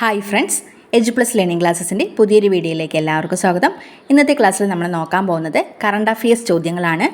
Hi friends edge plus learning ക്ലാസ്സസിന്റെ പുതിയൊരു വീഡിയോയിലേക്ക് എല്ലാവർക്കും സ്വാഗതം. ഇന്നത്തെ ക്ലാസ്സിൽ നമ്മൾ നോക്കാൻ പോകുന്നത് കറണ്ട് അഫയേഴ്സ് ചോദ്യങ്ങളാണ്.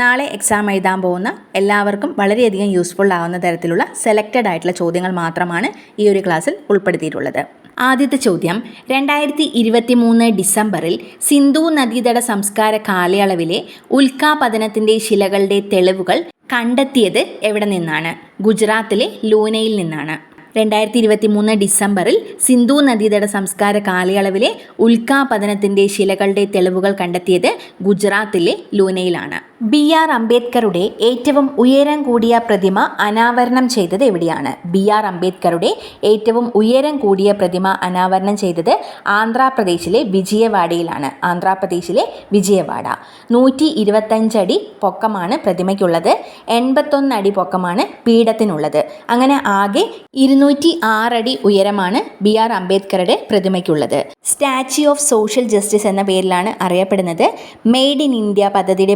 നാളെ എക്സാം എഴുതാൻ പോകുന്ന എല്ലാവർക്കും വളരെയധികം യൂസ്ഫുൾ ആവുന്ന തരത്തിലുള്ള സെലക്റ്റഡ് ആയിട്ടുള്ള ചോദ്യങ്ങൾ മാത്രമാണ് ഈ ഒരു ക്ലാസ്സിൽ ഉൾപ്പെടുത്തിയിട്ടുള്ളത്. ആദ്യത്തെ ചോദ്യം രണ്ടായിരത്തി ഇരുപത്തി മൂന്ന് ഡിസംബറിൽ സിന്ധു നദീതട സംസ്കാര കാലയളവിലെ ഉൽക്കാപതനത്തിന്റെ ശിലകളുടെ തെളിവുകൾ കണ്ടെത്തിയത് എവിടെ നിന്നാണ്? ഗുജറാത്തിലെ ലൂനയിൽ നിന്നാണ്. രണ്ടായിരത്തി ഇരുപത്തി മൂന്ന് ഡിസംബറിൽ സിന്ധു നദീതട സംസ്കാര കാലയളവിലെ ഉൽക്കാപതനത്തിന്റെ ശിലകളുടെ തെളിവുകൾ കണ്ടെത്തിയത് ഗുജറാത്തിലെ ലൂനയിലാണ്. ബി ആർ അംബേദ്കറുടെ ഏറ്റവും ഉയരം കൂടിയ പ്രതിമ അനാവരണം ചെയ്തത് എവിടെയാണ്? ബി ആർ അംബേദ്കറുടെ ഏറ്റവും ഉയരം കൂടിയ പ്രതിമ അനാവരണം ചെയ്തത് ആന്ധ്രാപ്രദേശിലെ വിജയവാഡയിലാണ്. ആന്ധ്രാപ്രദേശിലെ വിജയവാഡ. നൂറ്റി ഇരുപത്തഞ്ചടി പൊക്കമാണ് പ്രതിമയ്ക്കുള്ളത്. എൺപത്തൊന്ന് അടി പൊക്കമാണ് പീഠത്തിനുള്ളത്. അങ്ങനെ ആകെ ഇരുന്നൂറ്റി ആറടി ഉയരമാണ് ബി ആർ അംബേദ്കറുടെ പ്രതിമയ്ക്കുള്ളത്. സ്റ്റാച്യു ഓഫ് സോഷ്യൽ ജസ്റ്റിസ് എന്ന പേരിലാണ് അറിയപ്പെടുന്നത്. മെയ്ഡ് ഇൻ ഇന്ത്യ പദ്ധതിയുടെ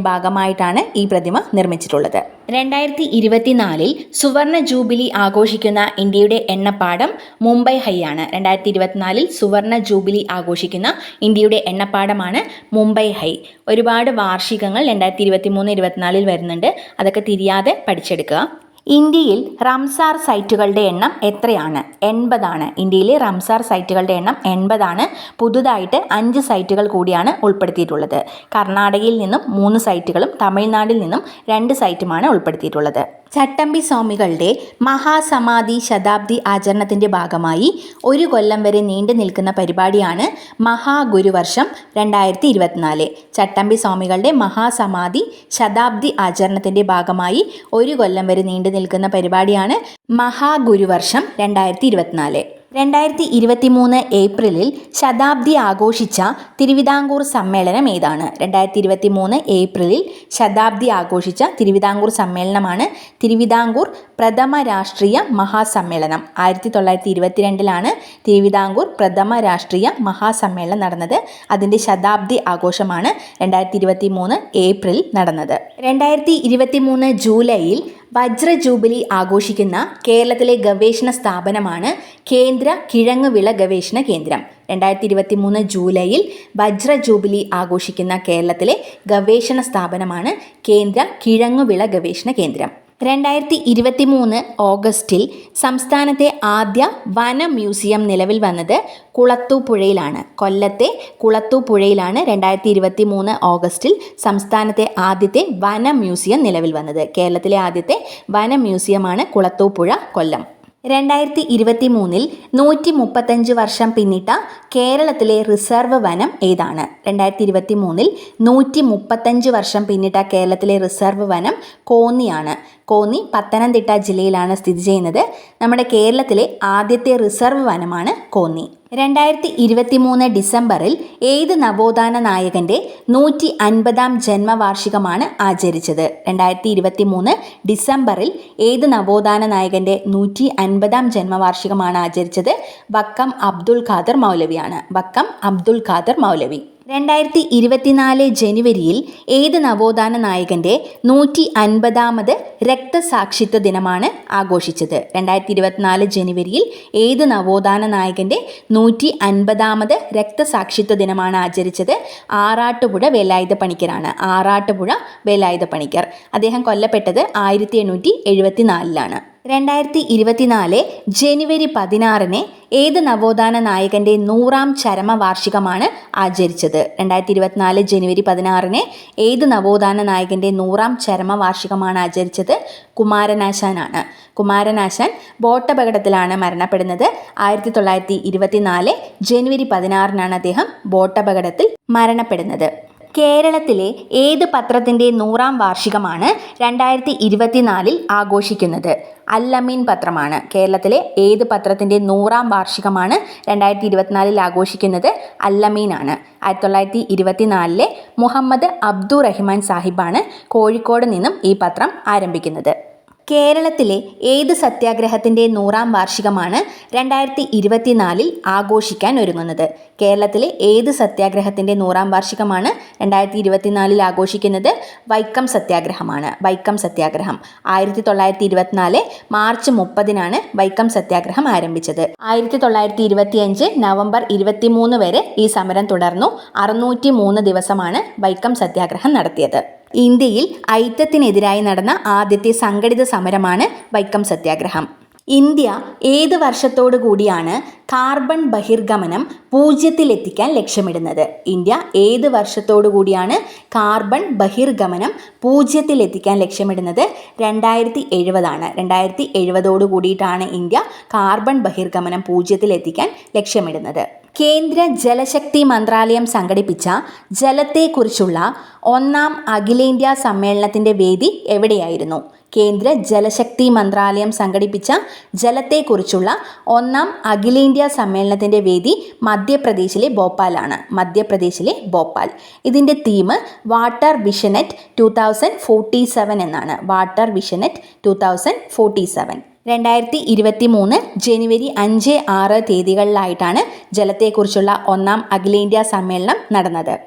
ഭാഗമായിട്ടാണ് ഈ പ്രതിമ നിർമ്മിച്ചിട്ടുള്ളത്. രണ്ടായിരത്തി ഇരുപത്തിനാലിൽ സുവർണ ജൂബിലി ആഘോഷിക്കുന്ന ഇന്ത്യയുടെ എണ്ണപ്പാടം മുംബൈ ഹൈ ആണ് രണ്ടായിരത്തി ഇരുപത്തിനാലിൽ സുവർണ ജൂബിലി ആഘോഷിക്കുന്ന ഇന്ത്യയുടെ എണ്ണപ്പാടമാണ് മുംബൈ ഹൈ. ഒരുപാട് വാർഷികങ്ങൾ രണ്ടായിരത്തി ഇരുപത്തി മൂന്ന് ഇരുപത്തിനാലിൽ വരുന്നുണ്ട്. അതൊക്കെ തിരിയാതെ പഠിച്ചെടുക്കുക. ഇന്ത്യയിൽ റംസാർ സൈറ്റുകളുടെ എണ്ണം എത്രയാണ്? എൺപതാണ്. ഇന്ത്യയിലെ റംസാർ സൈറ്റുകളുടെ എണ്ണം എൺപതാണ്. പുതുതായിട്ട് അഞ്ച് സൈറ്റുകൾ കൂടിയാണ് ഉൾപ്പെടുത്തിയിട്ടുള്ളത്. കർണാടകയിൽ നിന്നും മൂന്ന് സൈറ്റുകളും തമിഴ്നാട്ടിൽ നിന്നും രണ്ട് സൈറ്റുമാണ് ഉൾപ്പെടുത്തിയിട്ടുള്ളത്. ചട്ടമ്പി സ്വാമികളുടെ മഹാസമാധി ശതാബ്ദി ആചരണത്തിന്റെ ഭാഗമായി ഒരു കൊല്ലം വരെ നീണ്ടു നിൽക്കുന്ന പരിപാടിയാണ് മഹാഗുരുവർഷം രണ്ടായിരത്തി ഇരുപത്തിനാല് ചട്ടമ്പി സ്വാമികളുടെ മഹാസമാധി ശതാബ്ദി ആചരണത്തിന്റെ ഭാഗമായി ഒരു കൊല്ലം വരെ നീണ്ടു നിൽക്കുന്ന പരിപാടിയാണ് മഹാഗുരുവർഷം രണ്ടായിരത്തി ഇരുപത്തിനാല് രണ്ടായിരത്തി ഇരുപത്തി മൂന്ന് ഏപ്രിലിൽ ശതാബ്ദി ആഘോഷിച്ച തിരുവിതാംകൂർ സമ്മേളനം ഏതാണ്? രണ്ടായിരത്തി ഇരുപത്തി മൂന്ന് ഏപ്രിലിൽ ശതാബ്ദി ആഘോഷിച്ച തിരുവിതാംകൂർ സമ്മേളനമാണ് തിരുവിതാംകൂർ പ്രഥമ രാഷ്ട്രീയ മഹാസമ്മേളനം. ആയിരത്തി തൊള്ളായിരത്തി ഇരുപത്തിരണ്ടിലാണ് തിരുവിതാംകൂർ പ്രഥമ രാഷ്ട്രീയ മഹാസമ്മേളനം നടന്നത്. അതിന്റെ ശതാബ്ദി ആഘോഷമാണ് രണ്ടായിരത്തി ഇരുപത്തി മൂന്ന് ഏപ്രിൽ നടന്നത്. രണ്ടായിരത്തി ഇരുപത്തി മൂന്ന് ജൂലൈയിൽ വജ്ര ജൂബിലി ആഘോഷിക്കുന്ന കേരളത്തിലെ ഗവേഷണ സ്ഥാപനമാണ് കേന്ദ്ര കിഴങ്ങുവിള ഗവേഷണ കേന്ദ്രം. രണ്ടായിരത്തി ഇരുപത്തി മൂന്ന് ജൂലൈയിൽ വജ്ര ജൂബിലി ആഘോഷിക്കുന്ന കേരളത്തിലെ ഗവേഷണ സ്ഥാപനമാണ് കേന്ദ്ര കിഴങ്ങുവിള ഗവേഷണ കേന്ദ്രം. രണ്ടായിരത്തി ഇരുപത്തി മൂന്ന് ഓഗസ്റ്റിൽ സംസ്ഥാനത്തെ ആദ്യ വന മ്യൂസിയം നിലവിൽ വന്നത് കുളത്തൂപ്പുഴയിലാണ്. കൊല്ലത്തെ കുളത്തൂപ്പുഴയിലാണ് രണ്ടായിരത്തി ഇരുപത്തി മൂന്ന് ഓഗസ്റ്റിൽ സംസ്ഥാനത്തെ ആദ്യത്തെ വന മ്യൂസിയം നിലവിൽ വന്നത്. കേരളത്തിലെ ആദ്യത്തെ വന മ്യൂസിയമാണ് കുളത്തൂപ്പുഴ കൊല്ലം. രണ്ടായിരത്തി ഇരുപത്തി മൂന്നിൽ നൂറ്റി മുപ്പത്തഞ്ച് വർഷം പിന്നിട്ട കേരളത്തിലെ റിസർവ് വനം ഏതാണ്? രണ്ടായിരത്തി ഇരുപത്തി മൂന്നിൽ നൂറ്റി മുപ്പത്തഞ്ച് വർഷം പിന്നിട്ട കേരളത്തിലെ റിസർവ് വനം കോന്നിയാണ്. കോന്നി പത്തനംതിട്ട ജില്ലയിലാണ് സ്ഥിതി ചെയ്യുന്നത്. നമ്മുടെ കേരളത്തിലെ ആദ്യത്തെ റിസർവ് വനമാണ് കോന്നി. രണ്ടായിരത്തി ഇരുപത്തി മൂന്ന് ഡിസംബറിൽ ഏത് നവോത്ഥാന നായകന്റെ നൂറ്റി അൻപതാം ജന്മവാർഷികമാണ് ആചരിച്ചത്? രണ്ടായിരത്തി ഇരുപത്തി മൂന്ന് ഡിസംബറിൽ ഏത് നവോത്ഥാന നായകന്റെ നൂറ്റി അൻപതാം ജന്മവാർഷികമാണ് ആചരിച്ചത്? വക്കം അബ്ദുൽ ഖാദർ മൗലവിയാണ്. വക്കം അബ്ദുൽ ഖാദർ മൗലവി. രണ്ടായിരത്തി ഇരുപത്തിനാല് ജനുവരിയിൽ ഏത് നവോത്ഥാന നായകന്റെ നൂറ്റി അൻപതാമത് രക്തസാക്ഷിത്വ ദിനമാണ് ആഘോഷിച്ചത്? രണ്ടായിരത്തി ഇരുപത്തിനാല് ജനുവരിയിൽ ഏത് നവോത്ഥാന നായകന്റെ നൂറ്റി അൻപതാമത് രക്തസാക്ഷിത്വ ദിനമാണ് ആചരിച്ചത്? ആറാട്ടുപുഴ വേലായുധ പണിക്കരാണ്. ആറാട്ടുപുഴ വേലായുധ പണിക്കർ. അദ്ദേഹം കൊല്ലപ്പെട്ടത് ആയിരത്തി എണ്ണൂറ്റി എഴുപത്തിനാലിലാണ് രണ്ടായിരത്തി ഇരുപത്തിനാല് ജനുവരി പതിനാറിന് ഏത് നവോത്ഥാന നായകന്റെ നൂറാം ചരമവാർഷികമാണ് ആചരിച്ചത്? രണ്ടായിരത്തി ഇരുപത്തിനാല് ജനുവരി പതിനാറിന് ഏത് നവോത്ഥാന നായകന്റെ നൂറാം ചരമവാർഷികമാണ് ആചരിച്ചത്? കുമാരനാശാനാണ്. കുമാരനാശാൻ ബോട്ടപകടത്തിലാണ് മരണപ്പെടുന്നത്. ആയിരത്തി തൊള്ളായിരത്തി ഇരുപത്തിനാല് ജനുവരി പതിനാറിനാണ് അദ്ദേഹം ബോട്ടപകടത്തിൽ മരണപ്പെടുന്നത്. കേരളത്തിലെ ഏത് പത്രത്തിന്റെ നൂറാം വാർഷികമാണ് രണ്ടായിരത്തി ഇരുപത്തിനാലിൽ ആഘോഷിക്കുന്നത്? അല്ലമീൻ പത്രമാണ്. കേരളത്തിലെ ഏത് പത്രത്തിന്റെ നൂറാം വാർഷികമാണ് രണ്ടായിരത്തി ഇരുപത്തിനാലിൽ ആഘോഷിക്കുന്നത്? അല്ലമീനാണ്. ആയിരത്തി തൊള്ളായിരത്തി ഇരുപത്തിനാലിലെ മുഹമ്മദ് അബ്ദുറഹിമാൻ സാഹിബാണ് കോഴിക്കോട് നിന്നും ഈ പത്രം ആരംഭിക്കുന്നത്. കേരളത്തിലെ ഏത് സത്യാഗ്രഹത്തിന്റെ നൂറാം വാർഷികമാണ് രണ്ടായിരത്തി ഇരുപത്തിനാലിൽ ആഘോഷിക്കാൻ ഒരുങ്ങുന്നത്? കേരളത്തിലെ ഏത് സത്യാഗ്രഹത്തിന്റെ നൂറാം വാർഷികമാണ് രണ്ടായിരത്തി ഇരുപത്തിനാലിൽ ആഘോഷിക്കുന്നത്? വൈക്കം സത്യാഗ്രഹമാണ്. വൈക്കം സത്യാഗ്രഹം. ആയിരത്തി തൊള്ളായിരത്തി ഇരുപത്തിനാല് മാർച്ച് മുപ്പതിനാണ് വൈക്കം സത്യാഗ്രഹം ആരംഭിച്ചത്. ആയിരത്തി തൊള്ളായിരത്തി ഇരുപത്തിയഞ്ച് നവംബർ ഇരുപത്തിമൂന്ന് വരെ ഈ സമരം തുടർന്നു. അറുന്നൂറ്റി മൂന്ന് ദിവസമാണ് വൈക്കം സത്യാഗ്രഹം നടത്തിയത്. ഇന്ത്യയിൽ ഐത്തത്തിനെതിരായി നടന്ന ആദ്യത്തെ സംഘടിത സമരമാണ് വൈക്കം സത്യാഗ്രഹം. ഇന്ത്യ ഏത് വർഷത്തോടു കൂടിയാണ് കാർബൺ ബഹിർഗമനം പൂജ്യത്തിലെത്തിക്കാൻ ലക്ഷ്യമിടുന്നത്? ഇന്ത്യ ഏത് വർഷത്തോടു കൂടിയാണ് കാർബൺ ബഹിർഗമനം പൂജ്യത്തിലെത്തിക്കാൻ ലക്ഷ്യമിടുന്നത്? രണ്ടായിരത്തി എഴുപതാണ് രണ്ടായിരത്തി എഴുപതോടു കൂടിയിട്ടാണ് ഇന്ത്യ കാർബൺ ബഹിർഗമനം പൂജ്യത്തിലെത്തിക്കാൻ ലക്ഷ്യമിടുന്നത്. കേന്ദ്ര ജലശക്തി മന്ത്രാലയം സംഘടിപ്പിച്ച ജലത്തെക്കുറിച്ചുള്ള ഒന്നാം അഖിലേന്ത്യാ സമ്മേളനത്തിന്റെ വേദി എവിടെയായിരുന്നു? കേന്ദ്ര ജലശക്തി മന്ത്രാലയം സംഘടിപ്പിച്ച ജലത്തെക്കുറിച്ചുള്ള ഒന്നാം അഖിലേന്ത്യാ സമ്മേളനത്തിന്റെ വേദി മധ്യപ്രദേശിലെ ഭോപ്പാലാണ്. മധ്യപ്രദേശിലെ ഭോപ്പാൽ. ഇതിന്റെ theme water vision at two thousand forty seven എന്നാണ്. Water vision at two thousand forty seven. രണ്ടായിരത്തി ഇരുപത്തി മൂന്ന് ജനുവരി അഞ്ച് ആറ് തീയതികളിലായിട്ടാണ് ജലത്തെക്കുറിച്ചുള്ള ഒന്നാം അഖിലേന്ത്യാ സമ്മേളനം നടന്നത്.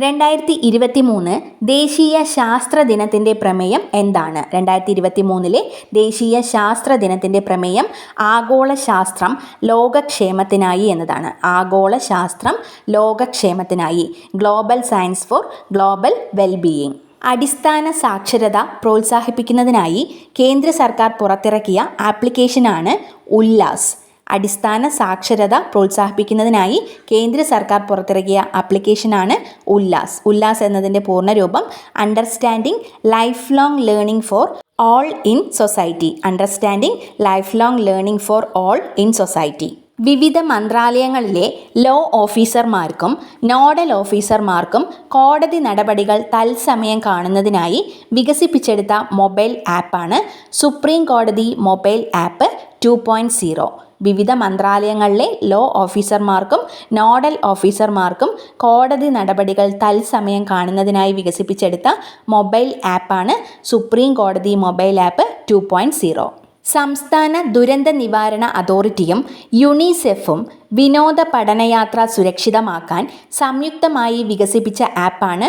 രണ്ടായിരത്തി ഇരുപത്തി മൂന്ന് ദേശീയ ശാസ്ത്ര ദിനത്തിന്റെ പ്രമേയം എന്താണ്? രണ്ടായിരത്തി ഇരുപത്തി മൂന്നിലെ ദേശീയ ശാസ്ത്ര ദിനത്തിന്റെ പ്രമേയം ആഗോള ശാസ്ത്രം ലോകക്ഷേമത്തിനായി എന്നതാണ്. ആഗോള ശാസ്ത്രം ലോകക്ഷേമത്തിനായി. Global science for global wellbeing. അടിസ്ഥാന സാക്ഷരത പ്രോത്സാഹിപ്പിക്കുന്നതിനായി കേന്ദ്ര സർക്കാർ പുറത്തിറക്കിയ ആപ്ലിക്കേഷനാണ് ഉല്ലാസ്. അടിസ്ഥാന സാക്ഷരത പ്രോത്സാഹിപ്പിക്കുന്നതിനായി കേന്ദ്ര സർക്കാർ പുറത്തിറക്കിയ ആപ്ലിക്കേഷനാണ് ഉല്ലാസ്. ഉല്ലാസ് എന്നതിന്റെ പൂർണരൂപം understanding life long learning for all in society understanding life long learning for all in society വിവിധ മന്ത്രാലയങ്ങളിലെ ലോ ഓഫീസർമാർക്കും നോഡൽ ഓഫീസർമാർക്കും കോടതി നടപടികൾ തത്സമയം കാണുന്നതിനായി വികസിപ്പിച്ചെടുത്ത മൊബൈൽ ആപ്പാണ് സുപ്രീം കോടതി mobile app two point zero വിവിധ മന്ത്രാലയങ്ങളിലെ ലോ ഓഫീസർമാർക്കും നോഡൽ ഓഫീസർമാർക്കും കോടതി നടപടികൾ തത്സമയം കാണുന്നതിനായി വികസിപ്പിച്ചെടുത്ത മൊബൈൽ ആപ്പാണ് സുപ്രീം കോടതി mobile app two point zero സംസ്ഥാന ദുരന്ത നിവാരണ അതോറിറ്റിയും യുണിസെഫും വിനോദ പഠനയാത്ര സുരക്ഷിതമാക്കാൻ സംയുക്തമായി വികസിപ്പിച്ച ആപ്പാണ്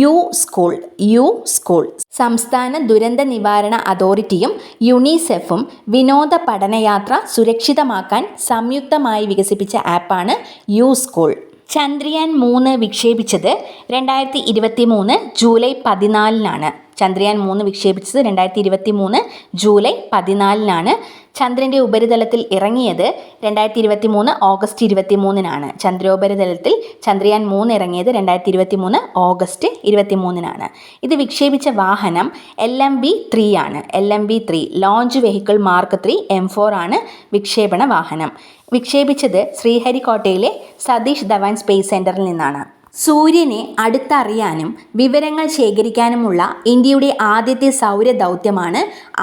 യു സ്കൂൾ യു സ്കൂൾ. സംസ്ഥാന ദുരന്ത നിവാരണ അതോറിറ്റിയും യുണിസെഫും വിനോദ പഠനയാത്ര സുരക്ഷിതമാക്കാൻ സംയുക്തമായി വികസിപ്പിച്ച ആപ്പാണ് യു സ്കൂൾ. ചന്ദ്രയാൻ മൂന്ന് വിക്ഷേപിച്ചത് രണ്ടായിരത്തി ഇരുപത്തി മൂന്ന് ജൂലൈ പതിനാലിനാണ്. ചന്ദ്രയാൻ മൂന്ന് വിക്ഷേപിച്ചത് രണ്ടായിരത്തി ഇരുപത്തി മൂന്ന് ജൂലൈ പതിനാലിനാണ്. ചന്ദ്രന്റെ ഉപരിതലത്തിൽ ഇറങ്ങിയത് രണ്ടായിരത്തി ഇരുപത്തി മൂന്ന് ഓഗസ്റ്റ് ഇരുപത്തി മൂന്നിനാണ് ചന്ദ്രോപരിതലത്തിൽ ചന്ദ്രയാൻ മൂന്ന് ഇറങ്ങിയത് രണ്ടായിരത്തി ഇരുപത്തി മൂന്ന് ഓഗസ്റ്റ് ഇരുപത്തി മൂന്നിനാണ് ഇത് വിക്ഷേപിച്ച വാഹനം എൽ എം ബി ത്രീ ആണ്. L M B three launch vehicle mark three M four ആണ് വിക്ഷേപണ വാഹനം. വിക്ഷേപിച്ചത് ശ്രീഹരിക്കോട്ടയിലെ സതീഷ് ധവാൻ സ്പേസ് സെന്ററിൽ നിന്നാണ്. സൂര്യനെ അടുത്തറിയാനും വിവരങ്ങൾ ശേഖരിക്കാനുമുള്ള ഇന്ത്യയുടെ ആദ്യത്തെ സൗര ദൗത്യമാണ്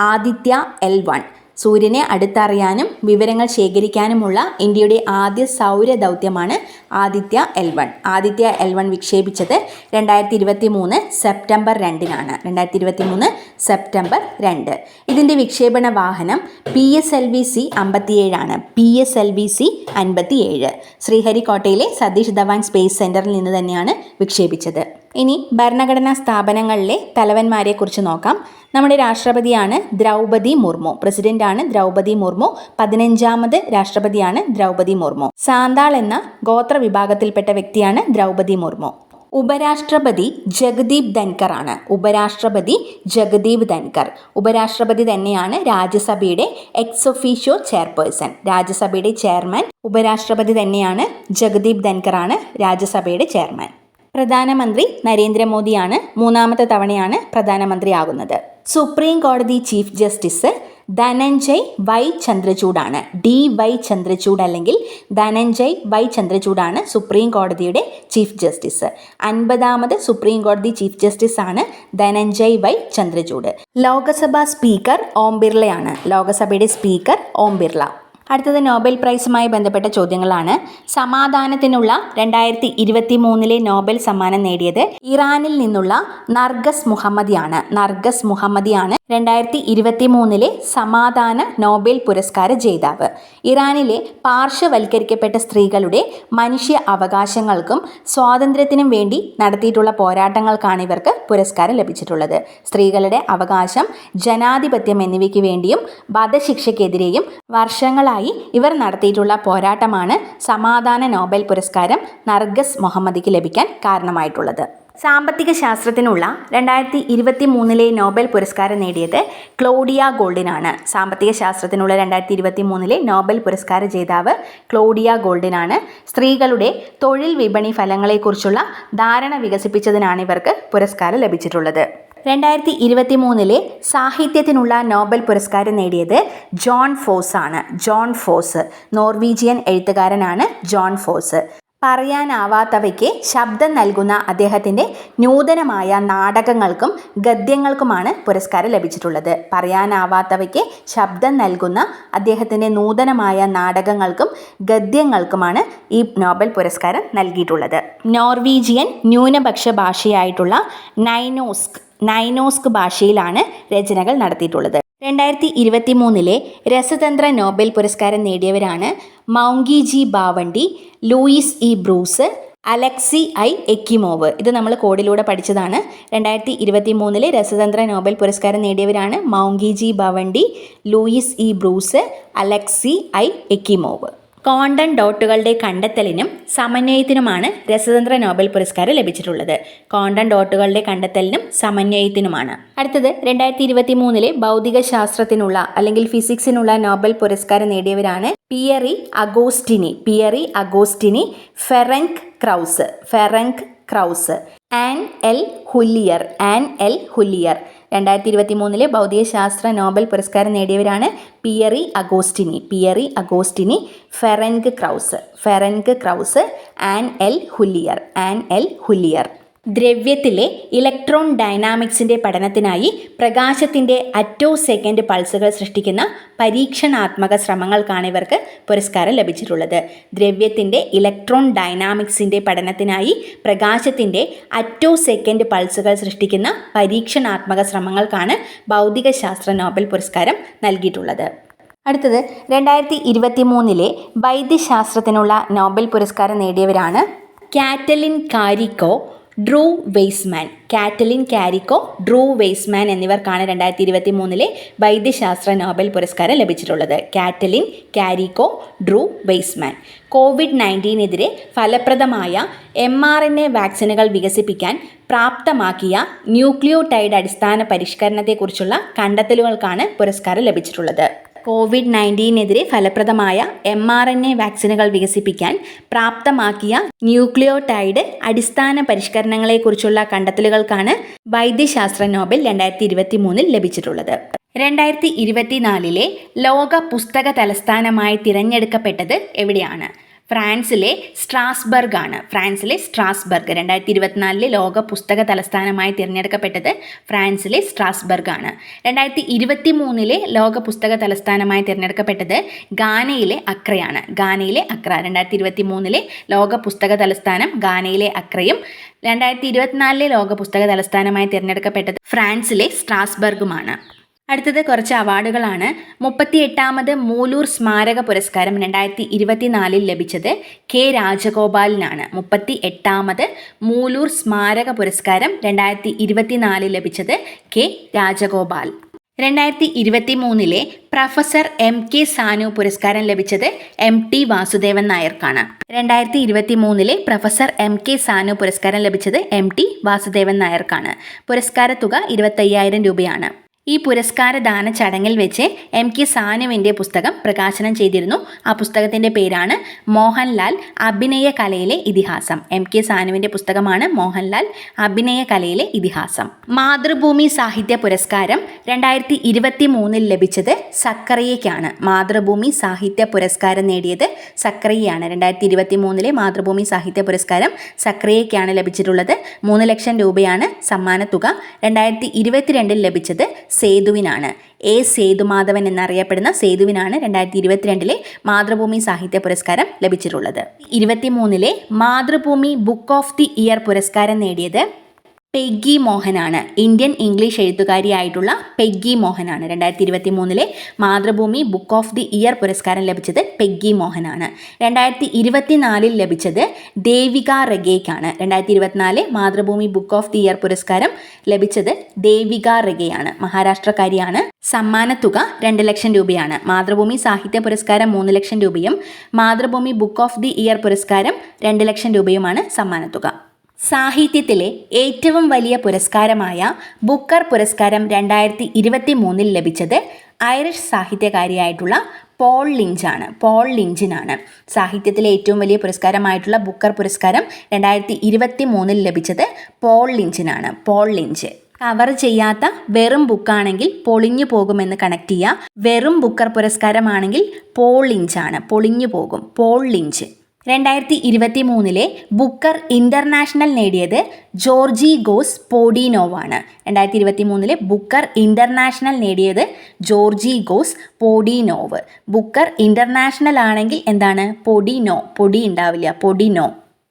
ആദിത്യ എൽ വൺ. സൂര്യനെ അടുത്തറിയാനും വിവരങ്ങൾ ശേഖരിക്കാനുമുള്ള ഇന്ത്യയുടെ ആദ്യ സൗര ദൗത്യമാണ് Aditya L one. Aditya L one വിക്ഷേപിച്ചത് രണ്ടായിരത്തി ഇരുപത്തി മൂന്ന് സെപ്റ്റംബർ രണ്ടിനാണ്. രണ്ടായിരത്തി ഇരുപത്തി മൂന്ന് സെപ്റ്റംബർ രണ്ട്. ഇതിന്റെ വിക്ഷേപണ വാഹനം P S L V C അമ്പത്തിയേഴാണ്. P S L V C അൻപത്തിയേഴ്. ശ്രീഹരിക്കോട്ടയിലെ സതീഷ് ധവാൻ സ്പേസ് സെന്ററിൽ നിന്ന് തന്നെയാണ് വിക്ഷേപിച്ചത്. ഇനി ഭരണഘടനാ സ്ഥാപനങ്ങളിലെ തലവന്മാരെക്കുറിച്ച് നോക്കാം. നമ്മുടെ രാഷ്ട്രപതിയാണ് ദ്രൗപതി മുർമു. പ്രസിഡന്റാണ് ദ്രൗപതി മുർമു. പതിനഞ്ചാമത് രാഷ്ട്രപതിയാണ് ദ്രൗപതി മുർമു. സാന്താൾ എന്ന ഗോത്ര വിഭാഗത്തിൽപ്പെട്ട വ്യക്തിയാണ് ദ്രൗപതി മുർമു. ഉപരാഷ്ട്രപതി ജഗദീപ് ധൻകർ ആണ്. ഉപരാഷ്ട്രപതി ജഗദീപ് ധൻകർ ഉപരാഷ്ട്രപതി തന്നെയാണ് രാജ്യസഭയുടെ എക്സ് ഒഫീഷ്യോ ചെയർപേഴ്സൺ രാജ്യസഭയുടെ ചെയർമാൻ ഉപരാഷ്ട്രപതി തന്നെയാണ് ജഗദീപ് ധൻകർ ആണ് രാജ്യസഭയുടെ ചെയർമാൻ പ്രധാനമന്ത്രി നരേന്ദ്രമോദിയാണ് മൂന്നാമത്തെ തവണയാണ് പ്രധാനമന്ത്രിയാകുന്നത്. സുപ്രീം കോടതി ചീഫ് ജസ്റ്റിസ് ധനഞ്ജയ് വൈ ചന്ദ്രചൂഡാണ്. ഡി വൈ ചന്ദ്രചൂഡ് അല്ലെങ്കിൽ ധനഞ്ജയ് വൈ ചന്ദ്രചൂഡാണ് സുപ്രീം കോടതിയുടെ ചീഫ് ജസ്റ്റിസ്. അൻപതാമത് സുപ്രീം കോടതി ചീഫ് ജസ്റ്റിസ് ആണ് ധനഞ്ജയ് വൈ ചന്ദ്രചൂഡ്. ലോകസഭാ സ്പീക്കർ ഓം ബിർളയാണ്. ലോകസഭയുടെ സ്പീക്കർ ഓം ബിർള. അടുത്തത് നോബൽ പ്രൈസുമായി ബന്ധപ്പെട്ട ചോദ്യങ്ങളാണ്. സമാധാനത്തിനുള്ള രണ്ടായിരത്തി ഇരുപത്തി മൂന്നിലെ നോബൽ സമ്മാനം നേടിയത് ഇറാനിൽ നിന്നുള്ള നർഗസ് മുഹമ്മദിയാണ്. നർഗസ് മുഹമ്മദിയാണ് രണ്ടായിരത്തി ഇരുപത്തി മൂന്നിലെ സമാധാന നോബൽ പുരസ്കാര ജേതാവ്. ഇറാനിലെ പാർശ്വവൽക്കരിക്കപ്പെട്ട സ്ത്രീകളുടെ മനുഷ്യ അവകാശങ്ങൾക്കും സ്വാതന്ത്ര്യത്തിനും വേണ്ടി നടത്തിയിട്ടുള്ള പോരാട്ടങ്ങൾക്കാണ് ഇവർക്ക് പുരസ്കാരം ലഭിച്ചിട്ടുള്ളത്. സ്ത്രീകളുടെ അവകാശം ജനാധിപത്യം എന്നിവയ്ക്ക് വേണ്ടിയും വധശിക്ഷയ്ക്കെതിരെയും വർഷങ്ങളായി ഇവർ നടത്തിയിട്ടുള്ള പോരാട്ടമാണ് സമാധാന നോബൽ പുരസ്കാരം നർഗസ് മുഹമ്മദിക്ക് ലഭിക്കാൻ കാരണമായിട്ടുള്ളത്. സാമ്പത്തിക ശാസ്ത്രത്തിനുള്ള രണ്ടായിരത്തി ഇരുപത്തി മൂന്നിലെ നോബൽ പുരസ്കാരം നേടിയത് ക്ലോഡിയ ഗോൾഡിനാണ്. സാമ്പത്തിക ശാസ്ത്രത്തിനുള്ള രണ്ടായിരത്തി ഇരുപത്തി മൂന്നിലെ നോബൽ പുരസ്കാര ജേതാവ് ക്ലോഡിയ ഗോൾഡിനാണ്. സ്ത്രീകളുടെ തൊഴിൽ വിപണി ഫലങ്ങളെക്കുറിച്ചുള്ള ധാരണ വികസിപ്പിച്ചതിനാണ് ഇവർക്ക് പുരസ്കാരം ലഭിച്ചിട്ടുള്ളത്. രണ്ടായിരത്തി ഇരുപത്തി മൂന്നിലെ സാഹിത്യത്തിനുള്ള നോബൽ പുരസ്കാരം നേടിയത് ജോൺ ഫോസ് ആണ്. ജോൺ ഫോസ് നോർവീജിയൻ എഴുത്തുകാരനാണ് ജോൺ ഫോസ്. പറയാനാവാത്തവയ്ക്ക് ശബ്ദം നൽകുന്ന അദ്ദേഹത്തിന്റെ നൂതനമായ നാടകങ്ങൾക്കും ഗദ്യങ്ങൾക്കുമാണ് പുരസ്കാരം ലഭിച്ചിട്ടുള്ളത്. പറയാനാവാത്തവയ്ക്ക് ശബ്ദം നൽകുന്ന അദ്ദേഹത്തിന്റെ നൂതനമായ നാടകങ്ങൾക്കും ഗദ്യങ്ങൾക്കുമാണ് ഈ നോബൽ പുരസ്കാരം നൽകിയിട്ടുള്ളത്. നോർവീജിയൻ ന്യൂനപക്ഷ ഭാഷയായിട്ടുള്ള നൈനോസ്ക് നൈനോസ്ക് ഭാഷയിലാണ് രചനകൾ നടത്തിയിട്ടുള്ളത്. രണ്ടായിരത്തി ഇരുപത്തി മൂന്നിലെ രസതന്ത്ര നോബൽ പുരസ്കാരം നേടിയവരാണ് Moungi G Bawendi Louis E Brus Alexei I Ekimov. ഇത് നമ്മൾ കോഡിലൂടെ പഠിച്ചതാണ്. രണ്ടായിരത്തി ഇരുപത്തി മൂന്നിലെ രസതന്ത്ര നോബൽ പുരസ്കാരം നേടിയവരാണ് Moungi G Bawendi Louis E Brus Alexei I Ekimov. Quantum ഡോട്ടുകളുടെ കണ്ടെത്തലിനും സമന്വയത്തിനുമാണ് രസതന്ത്ര നോബൽ പുരസ്കാരം ലഭിച്ചിട്ടുള്ളത്. കോണ്ടൺ ഡോട്ടുകളുടെ കണ്ടെത്തലിനും സമന്വയത്തിനുമാണ്. അടുത്തത് രണ്ടായിരത്തി ഇരുപത്തി മൂന്നിലെ ഭൗതിക ശാസ്ത്രത്തിനുള്ള അല്ലെങ്കിൽ ഫിസിക്സിനുള്ള നോബൽ പുരസ്കാരം നേടിയവരാണ് Pierre Agostini Pierre Agostini Ferenc Krausz Ferenc Krausz Anne L Huillier Anne L Huillier. രണ്ടായിരത്തി ഇരുപത്തി മൂന്നിലെ ഭൗതികശാസ്ത്ര നോബൽ പുരസ്കാരം നേടിയവരാണ് Pierre Agostini Pierre Agostini Ferenc Krausz Ferenc Krausz Anne L Huillier Anne L Huillier. ദ്രവ്യത്തിലെ electron ഡൈനാമിക്സിന്റെ പഠനത്തിനായി പ്രകാശത്തിന്റെ Atto second പൾസുകൾ സൃഷ്ടിക്കുന്ന പരീക്ഷണാത്മക ശ്രമങ്ങൾക്കാണ് ഇവർക്ക് പുരസ്കാരം ലഭിച്ചിട്ടുള്ളത്. ദ്രവ്യത്തിന്റെ ഇലക്ട്രോൺ ഡൈനാമിക്സിന്റെ പഠനത്തിനായി പ്രകാശത്തിന്റെ അറ്റോ സെക്കൻഡ് പൾസുകൾ സൃഷ്ടിക്കുന്ന പരീക്ഷണാത്മക ശ്രമങ്ങൾക്കാണ് ഭൗതികശാസ്ത്ര നോബൽ പുരസ്കാരം നൽകിയിട്ടുള്ളത്. അടുത്തത് രണ്ടായിരത്തി ഇരുപത്തി മൂന്നിലെ വൈദ്യശാസ്ത്രത്തിനുള്ള നോബൽ പുരസ്കാരം നേടിയവരാണ് Katalin Kariko Drew Weissman Katalin Kariko Drew Weissman എന്നിവർക്കാണ് രണ്ടായിരത്തി ഇരുപത്തി മൂന്നിലെ വൈദ്യശാസ്ത്ര നോബൽ പുരസ്കാരം ലഭിച്ചിട്ടുള്ളത്. Katalin Kariko Drew Weissman Covid നയന്റീനെതിരെ ഫലപ്രദമായ എം ആർ എൻ എ വാക്സിനുകൾ വികസിപ്പിക്കാൻ പ്രാപ്തമാക്കിയ ന്യൂക്ലിയോടൈഡ് അടിസ്ഥാന പരിഷ്കരണത്തെക്കുറിച്ചുള്ള കണ്ടെത്തലുകൾക്കാണ് പുരസ്കാരം ലഭിച്ചിട്ടുള്ളത്. കോവിഡ് നയന്റീനെതിരെ ഫലപ്രദമായ എം ആർ എൻ എ വാക്സിനുകൾ വികസിപ്പിക്കാൻ പ്രാപ്തമാക്കിയ ന്യൂക്ലിയോടൈഡ് അടിസ്ഥാന പരിഷ്കരണങ്ങളെക്കുറിച്ചുള്ള കണ്ടെത്തലുകൾക്കാണ് വൈദ്യശാസ്ത്ര നോബൽ രണ്ടായിരത്തി ഇരുപത്തി മൂന്നിൽ ലഭിച്ചിട്ടുള്ളത്. രണ്ടായിരത്തി ഇരുപത്തിനാലിലെ ലോക പുസ്തക തലസ്ഥാനമായി തിരഞ്ഞെടുക്കപ്പെട്ടത് എവിടെയാണ്? ഫ്രാൻസിലെ സ്ട്രാസ്ബർഗ് ആണ് ഫ്രാൻസിലെ സ്ട്രാസ്ബർഗ് രണ്ടായിരത്തി ഇരുപത്തിനാലിലെ ലോക പുസ്തക തലസ്ഥാനമായി തിരഞ്ഞെടുക്കപ്പെട്ടത് ഫ്രാൻസിലെ സ്ട്രാസ്ബർഗ് ആണ് രണ്ടായിരത്തി ഇരുപത്തി മൂന്നിലെ ലോക പുസ്തക തലസ്ഥാനമായി തിരഞ്ഞെടുക്കപ്പെട്ടത് ഗാനയിലെ അക്രയാണ്. ഗാനയിലെ അക്ര. രണ്ടായിരത്തി ഇരുപത്തി മൂന്നിലെ ലോക പുസ്തക തലസ്ഥാനം ഗാനയിലെ അക്രയും രണ്ടായിരത്തി ഇരുപത്തിനാലിലെ ലോക പുസ്തക തലസ്ഥാനമായി തിരഞ്ഞെടുക്കപ്പെട്ടത് ഫ്രാൻസിലെ സ്ട്രാസ്ബർഗുമാണ്. അടുത്തത് കുറച്ച് അവാർഡുകളാണ്. മുപ്പത്തി എട്ടാമത് മൂലൂർ സ്മാരക പുരസ്കാരം രണ്ടായിരത്തി ഇരുപത്തിനാലിൽ ലഭിച്ചത് കെ രാജഗോപാലിനാണ്. മുപ്പത്തി എട്ടാമത് മൂലൂർ സ്മാരക പുരസ്കാരം രണ്ടായിരത്തി ഇരുപത്തിനാലിൽ ലഭിച്ചത് കെ രാജഗോപാൽ. രണ്ടായിരത്തി ഇരുപത്തി മൂന്നിലെ പ്രൊഫസർ എം കെ സാനു പുരസ്കാരം ലഭിച്ചത് എം ടി വാസുദേവൻ നായർക്കാണ്. രണ്ടായിരത്തി ഇരുപത്തി മൂന്നിലെ പ്രൊഫസർ എം കെ സാനു പുരസ്കാരം ലഭിച്ചത് എം ടി വാസുദേവൻ നായർക്കാണ്. പുരസ്കാര തുക ഇരുപത്തയ്യായിരം രൂപയാണ്. ഈ പുരസ്കാരദാന ചടങ്ങിൽ വെച്ച് എം കെ സാനുവിന്റെ പുസ്തകം പ്രകാശനം ചെയ്തിരുന്നു. ആ പുസ്തകത്തിന്റെ പേരാണ് മോഹൻലാൽ അഭിനയ കലയിലെ ഇതിഹാസം. എം കെ സാനുവിന്റെ പുസ്തകമാണ് മോഹൻലാൽ അഭിനയ കലയിലെ ഇതിഹാസം. മാതൃഭൂമി സാഹിത്യ പുരസ്കാരം രണ്ടായിരത്തി ഇരുപത്തി മൂന്നിൽ ലഭിച്ചത് സക്കറിയയ്ക്കാണ്. മാതൃഭൂമി സാഹിത്യ പുരസ്കാരം നേടിയത് സക്കറിയയാണ്. രണ്ടായിരത്തി ഇരുപത്തി മൂന്നിലെ മാതൃഭൂമി സാഹിത്യ പുരസ്കാരം സക്കറിയയ്ക്കാണ് ലഭിച്ചിട്ടുള്ളത്. മൂന്ന് ലക്ഷം രൂപയാണ് സമ്മാനത്തുക. രണ്ടായിരത്തി ഇരുപത്തിരണ്ടിൽ ലഭിച്ചത് സേതുവിനാണ്. എ. സേതുമാധവൻ എന്നറിയപ്പെടുന്ന സേതുവിനാണ് രണ്ടായിരത്തി ഇരുപത്തിരണ്ടിലെ മാതൃഭൂമി സാഹിത്യ പുരസ്കാരം ലഭിച്ചിട്ടുള്ളത്. ഇരുപത്തിമൂന്നിലെ Mathrubhumi book of the year പുരസ്കാരം നേടിയത് പെഗ്ഗി മോഹനാണ്. ഇന്ത്യൻ ഇംഗ്ലീഷ് എഴുത്തുകാരിയായിട്ടുള്ള പെഗ്ഗി മോഹനാണ്. രണ്ടായിരത്തി ഇരുപത്തി മൂന്നിലെ Mathrubhumi book of the year പുരസ്കാരം ലഭിച്ചത് പെഗ്ഗി മോഹനാണ്. രണ്ടായിരത്തി ഇരുപത്തിനാലിൽ ലഭിച്ചത് ദേവിക റെഗേക്കാണ് രണ്ടായിരത്തി ഇരുപത്തിനാല് Mathrubhumi book of the year പുരസ്കാരം ലഭിച്ചത് ദേവിക റെഗയാണ്. മഹാരാഷ്ട്രക്കാരിയാണ്. സമ്മാനത്തുക രണ്ട് ലക്ഷം രൂപയാണ്. മാതൃഭൂമി സാഹിത്യ പുരസ്കാരം മൂന്ന് ലക്ഷം രൂപയും Mathrubhumi book of the year പുരസ്കാരം രണ്ട് ലക്ഷം രൂപയുമാണ് സമ്മാനത്തുക. സാഹിത്യത്തിലെ ഏറ്റവും വലിയ പുരസ്കാരമായ ബുക്കർ പുരസ്കാരം രണ്ടായിരത്തി ഇരുപത്തി മൂന്നിൽ ലഭിച്ചത് ഐറിഷ് സാഹിത്യകാരിയായിട്ടുള്ള പോൾ ലിഞ്ചാണ്. പോൾ ലിഞ്ചിനാണ്. സാഹിത്യത്തിലെ ഏറ്റവും വലിയ പുരസ്കാരമായിട്ടുള്ള ബുക്കർ പുരസ്കാരം രണ്ടായിരത്തി ഇരുപത്തി മൂന്നിൽ ലഭിച്ചത് പോൾ ലിഞ്ചിനാണ്. Paul Lynch. കവർ ചെയ്യാത്ത വെറും ബുക്കാണെങ്കിൽ പൊളിഞ്ഞു പോകുമെന്ന് കണക്ട് ചെയ്യുക വെറും ബുക്കർ പുരസ്കാരമാണെങ്കിൽ പോൾ ലിഞ്ചാണ്. പൊളിഞ്ഞു പോകും. Paul Lynch. രണ്ടായിരത്തി ഇരുപത്തി മൂന്നിലെ ബുക്കർ ഇന്റർനാഷണൽ നേടിയത് ജോർജി ഗോസ് പോഡിനോവാണ്. രണ്ടായിരത്തി ഇരുപത്തി മൂന്നിലെ ബുക്കർ ഇന്റർനാഷണൽ നേടിയത് Georgi Gospodinov. Booker International ആണെങ്കിൽ എന്താണ്? പൊഡിനോ. പൊടി ഉണ്ടാവില്ല. പൊഡിനോ.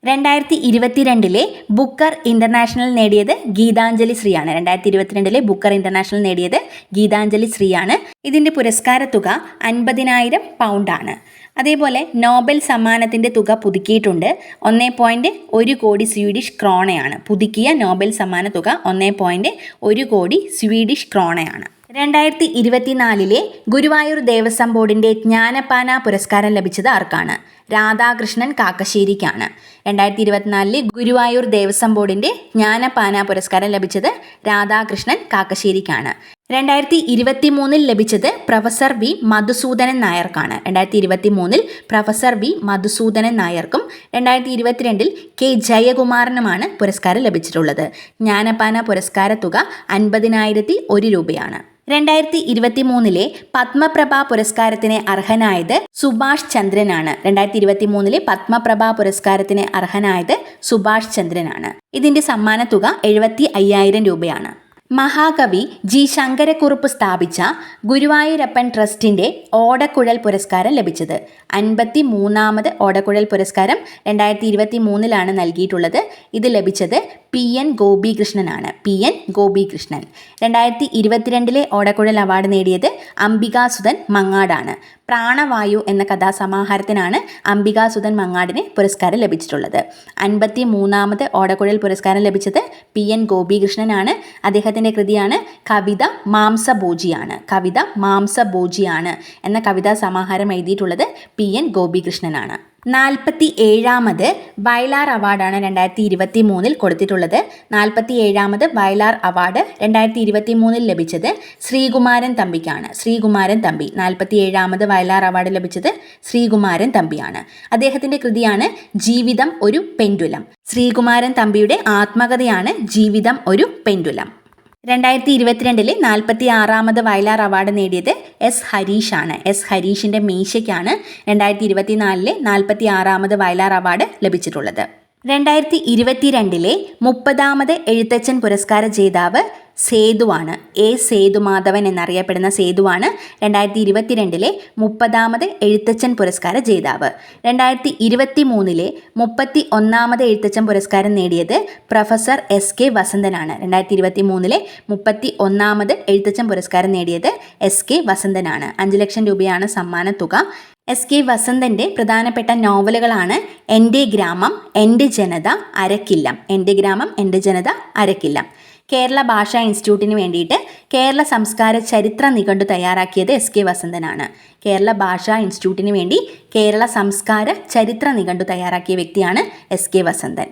രണ്ടായിരത്തി ഇരുപത്തിരണ്ടിലെ ബുക്കർ ഇന്റർനാഷണൽ നേടിയത് ഗീതാഞ്ജലി ശ്രീയാണ്. രണ്ടായിരത്തി ഇരുപത്തിരണ്ടിലെ ബുക്കർ ഇന്റർനാഷണൽ നേടിയത് ഗീതാഞ്ജലി ശ്രീയാണ്. ഇതിന്റെ പുരസ്കാര തുക അൻപതിനായിരം പൗണ്ടാണ്. അതേപോലെ നോബൽ സമ്മാനത്തിന്റെ തുക പുതുക്കിയിട്ടുണ്ട്. ഒന്നേ പോയിന്റ് ഒരു കോടി സ്വീഡിഷ് ക്രോണയാണ്. പുതുക്കിയ നോബൽ സമ്മാന തുക ഒന്നേ പോയിന്റ് ഒരു കോടി സ്വീഡിഷ് ക്രോണയാണ്. രണ്ടായിരത്തി ഇരുപത്തിനാലിലെ ഗുരുവായൂർ ദേവസ്വം ബോർഡിന്റെ ജ്ഞാനപാന പുരസ്കാരം ലഭിച്ചത് ആർക്കാണ്? രാധാകൃഷ്ണൻ കാക്കശ്ശേരിക്കാണ്. രണ്ടായിരത്തി ഇരുപത്തിനാലിലെ ഗുരുവായൂർ ദേവസ്വം ബോർഡിന്റെ ജ്ഞാനപാന പുരസ്കാരം ലഭിച്ചത് രാധാകൃഷ്ണൻ കാക്കശ്ശേരിക്കാണ്. രണ്ടായിരത്തി ഇരുപത്തി മൂന്നിൽ ലഭിച്ചത് പ്രൊഫസർ വി. മധുസൂദനൻ നായർക്കാണ്. രണ്ടായിരത്തി ഇരുപത്തി മൂന്നിൽ പ്രൊഫസർ വി. മധുസൂദനൻ നായർക്കും രണ്ടായിരത്തി ഇരുപത്തിരണ്ടിൽ കെ. ജയകുമാറിനുമാണ് പുരസ്കാരം ലഭിച്ചിട്ടുള്ളത്. ജ്ഞാനപാന പുരസ്കാര തുക അൻപതിനായിരത്തി ഒരു രൂപയാണ്. രണ്ടായിരത്തി ഇരുപത്തി മൂന്നിലെ പത്മപ്രഭ പുരസ്കാരത്തിന് അർഹനായത് സുഭാഷ് ചന്ദ്രനാണ്. രണ്ടായിരത്തി ഇരുപത്തി മൂന്നിലെ പത്മപ്രഭ പുരസ്കാരത്തിന് അർഹനായത് സുഭാഷ് ചന്ദ്രനാണ്. ഇതിന്റെ സമ്മാന തുക എഴുപത്തി അയ്യായിരം രൂപയാണ്. മഹാകവി ജി ശങ്കരക്കുറുപ്പ് സ്ഥാപിച്ച ഗുരുവായൂരപ്പൻ ട്രസ്റ്റിന്റെ ഓടക്കുഴൽ പുരസ്കാരം ലഭിച്ചത്. അൻപത്തി മൂന്നാമത് ഓടക്കുഴൽ പുരസ്കാരം രണ്ടായിരത്തി ഇരുപത്തി മൂന്നിലാണ് നൽകിയിട്ടുള്ളത്. ഇത് ലഭിച്ചത് P N ഗോപികൃഷ്ണനാണ്. P N Gopikrishnan. രണ്ടായിരത്തി ഇരുപത്തിരണ്ടിലെ ഓടക്കുഴൽ അവാർഡ് നേടിയത് അംബികാസുധൻ മങ്ങാടാണ്. പ്രാണവായു എന്ന കഥാസമാഹാരത്തിനാണ് അംബികാസുധൻ മങ്ങാടിന് പുരസ്കാരം ലഭിച്ചിട്ടുള്ളത്. അൻപത്തി മൂന്നാമത് ഓടക്കുഴൽ പുരസ്കാരം ലഭിച്ചത് പി എൻ ഗോപികൃഷ്ണനാണ്. അദ്ദേഹത്തിന്റെ കൃതിയാണ് കവിത മാംസഭോജിയാണ്. കവിത മാംസഭോജിയാണ് എന്ന കവിതാ സമാഹാരം എഴുതിയിട്ടുള്ളത് പി എൻ ഗോപികൃഷ്ണനാണ്. നാൽപ്പത്തി ഏഴാമത് വയലാർ അവാർഡാണ് രണ്ടായിരത്തി ഇരുപത്തി മൂന്നിൽ കൊടുത്തിട്ടുള്ളത്. നാൽപ്പത്തി ഏഴാമത് വയലാർ അവാർഡ് രണ്ടായിരത്തി ഇരുപത്തി മൂന്നിൽ ലഭിച്ചത് ശ്രീകുമാരൻ തമ്പിക്കാണ്. ശ്രീകുമാരൻ തമ്പി. നാൽപ്പത്തി ഏഴാമത് വയലാർ അവാർഡ് ലഭിച്ചത് ശ്രീകുമാരൻ തമ്പിയാണ്. അദ്ദേഹത്തിന്റെ കൃതിയാണ് ജീവിതം ഒരു പെൻഡുലം. ശ്രീകുമാരൻ തമ്പിയുടെ ആത്മകഥയാണ് ജീവിതം ഒരു പെൻഡുലം. രണ്ടായിരത്തി ഇരുപത്തിരണ്ടിലെ നാൽപ്പത്തി ആറാമത് വയലാർ അവാർഡ് നേടിയത് എസ് ഹരീഷാണ്. എസ് ഹരീഷിന്റെ മീശയ്ക്കാണ് രണ്ടായിരത്തി ഇരുപത്തിനാലിലെ നാൽപ്പത്തി ആറാമത് വയലാർ അവാർഡ് ലഭിച്ചിട്ടുള്ളത്. രണ്ടായിരത്തി ഇരുപത്തിരണ്ടിലെ മുപ്പതാമത് എഴുത്തച്ഛൻ പുരസ്കാര ജേതാവ് സേതുവാണ്. എ സേതുമാധവൻ എന്നറിയപ്പെടുന്ന സേതുവാണ് രണ്ടായിരത്തി ഇരുപത്തിരണ്ടിലെ മുപ്പതാമത് എഴുത്തച്ഛൻ പുരസ്കാര ജേതാവ്. രണ്ടായിരത്തി ഇരുപത്തി മൂന്നിലെ മുപ്പത്തി ഒന്നാമത് എഴുത്തച്ഛൻ പുരസ്കാരം നേടിയത് പ്രൊഫസർ എസ് കെ വസന്തനാണ്. രണ്ടായിരത്തി ഇരുപത്തി മൂന്നിലെ മുപ്പത്തി ഒന്നാമത് എഴുത്തച്ഛൻ പുരസ്കാരം നേടിയത് എസ് കെ വസന്തനാണ്. അഞ്ച് ലക്ഷം രൂപയാണ് സമ്മാന തുക എസ് കെ വസന്തന്റെ പ്രധാനപ്പെട്ട നോവലുകളാണ് എന്റെ ഗ്രാമം എന്റെ ജനത അരക്കില്ലം. എന്റെ ഗ്രാമം എന്റെ ജനത അരക്കില്ലം. കേരള ഭാഷാ ഇൻസ്റ്റിറ്റ്യൂട്ടിന് വേണ്ടിയിട്ട് കേരള സംസ്കാര ചരിത്ര നിഘണ്ടു തയ്യാറാക്കിയത് എസ് കെ വസന്തനാണ്. കേരള ഭാഷാ ഇൻസ്റ്റിറ്റ്യൂട്ടിന് വേണ്ടി കേരള സംസ്കാര ചരിത്ര നിഘണ്ടു തയ്യാറാക്കിയ വ്യക്തിയാണ് എസ് കെ വസന്തൻ.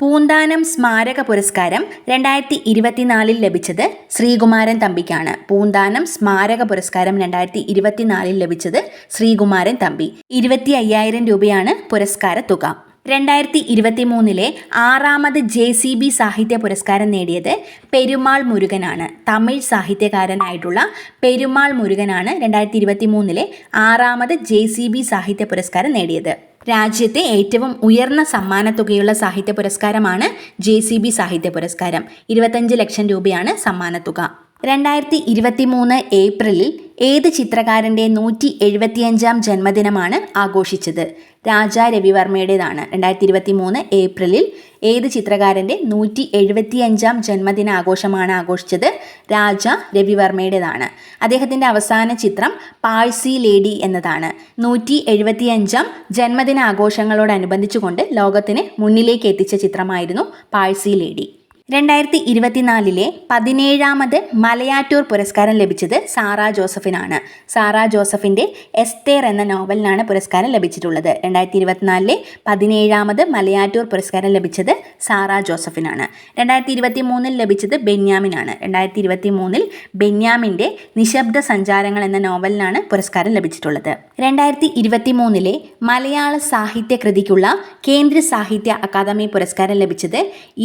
പൂന്താനം സ്മാരക പുരസ്കാരം രണ്ടായിരത്തി ഇരുപത്തിനാലിൽ ലഭിച്ചത് ശ്രീകുമാരൻ തമ്പിക്കാണ്. പൂന്താനം സ്മാരക പുരസ്കാരം രണ്ടായിരത്തി ഇരുപത്തിനാലിൽ ലഭിച്ചത് ശ്രീകുമാരൻ തമ്പി. ഇരുപത്തി അയ്യായിരം രൂപയാണ് പുരസ്കാര തുക. രണ്ടായിരത്തി ഇരുപത്തി മൂന്നിലെ ആറാമത് ജെ സി ബി സാഹിത്യ പുരസ്കാരം നേടിയത് പെരുമാൾ മുരുകനാണ്. തമിഴ് സാഹിത്യകാരനായിട്ടുള്ള പെരുമാൾ മുരുകനാണ് രണ്ടായിരത്തി ഇരുപത്തി മൂന്നിലെ ആറാമത് ജെ സി ബി സാഹിത്യ പുരസ്കാരം നേടിയത്. രാജ്യത്തെ ഏറ്റവും ഉയർന്ന സമ്മാനത്തുകയുള്ള സാഹിത്യ പുരസ്കാരമാണ് ജെ സി ബി സാഹിത്യ പുരസ്കാരം. ഇരുപത്തഞ്ച് ലക്ഷം രൂപയാണ് സമ്മാനത്തുക. രണ്ടായിരത്തി ഇരുപത്തി മൂന്ന് ഏപ്രിലിൽ ഏത് ചിത്രകാരന്റെ നൂറ്റി എഴുപത്തിയഞ്ചാം ജന്മദിനമാണ് ആഘോഷിച്ചത്? രാജാ രവിവർമ്മയുടേതാണ്. രണ്ടായിരത്തി ഇരുപത്തി മൂന്ന് ഏപ്രിലിൽ ഏത് ചിത്രകാരന്റെ നൂറ്റി എഴുപത്തിയഞ്ചാം ജന്മദിന ആഘോഷമാണ് ആഘോഷിച്ചത്? രാജ രവിവർമ്മയുടേതാണ്. അദ്ദേഹത്തിന്റെ അവസാന ചിത്രം പാഴ്സി ലേഡി എന്നതാണ്. നൂറ്റി എഴുപത്തിയഞ്ചാം ജന്മദിന ആഘോഷങ്ങളോടനുബന്ധിച്ചുകൊണ്ട് ലോകത്തിന് മുന്നിലേക്ക് എത്തിച്ച ചിത്രമായിരുന്നു പാഴ്സി ലേഡി. രണ്ടായിരത്തി ഇരുപത്തിനാലിലെ പതിനേഴാമത് മലയാറ്റൂർ പുരസ്കാരം ലഭിച്ചത് സാറ ജോസഫിനാണ്. സാറ ജോസഫിന്റെ എസ്തേർ എന്ന നോവലിനാണ് പുരസ്കാരം ലഭിച്ചിട്ടുള്ളത്. രണ്ടായിരത്തി ഇരുപത്തിനാലിലെ പതിനേഴാമത് മലയാറ്റൂർ പുരസ്കാരം ലഭിച്ചത് സാറ ജോസഫിനാണ്. രണ്ടായിരത്തി ഇരുപത്തി മൂന്നിൽ ലഭിച്ചത് ബെന്യാമിനാണ്. രണ്ടായിരത്തി ഇരുപത്തി മൂന്നിൽ ബെന്യാമിന്റെ നിശബ്ദ സഞ്ചാരങ്ങൾ എന്ന നോവലിനാണ് പുരസ്കാരം ലഭിച്ചിട്ടുള്ളത്. രണ്ടായിരത്തി ഇരുപത്തി മൂന്നിലെ മലയാള സാഹിത്യ കൃതിക്കുള്ള കേന്ദ്ര സാഹിത്യ അക്കാദമി പുരസ്കാരം ലഭിച്ചത്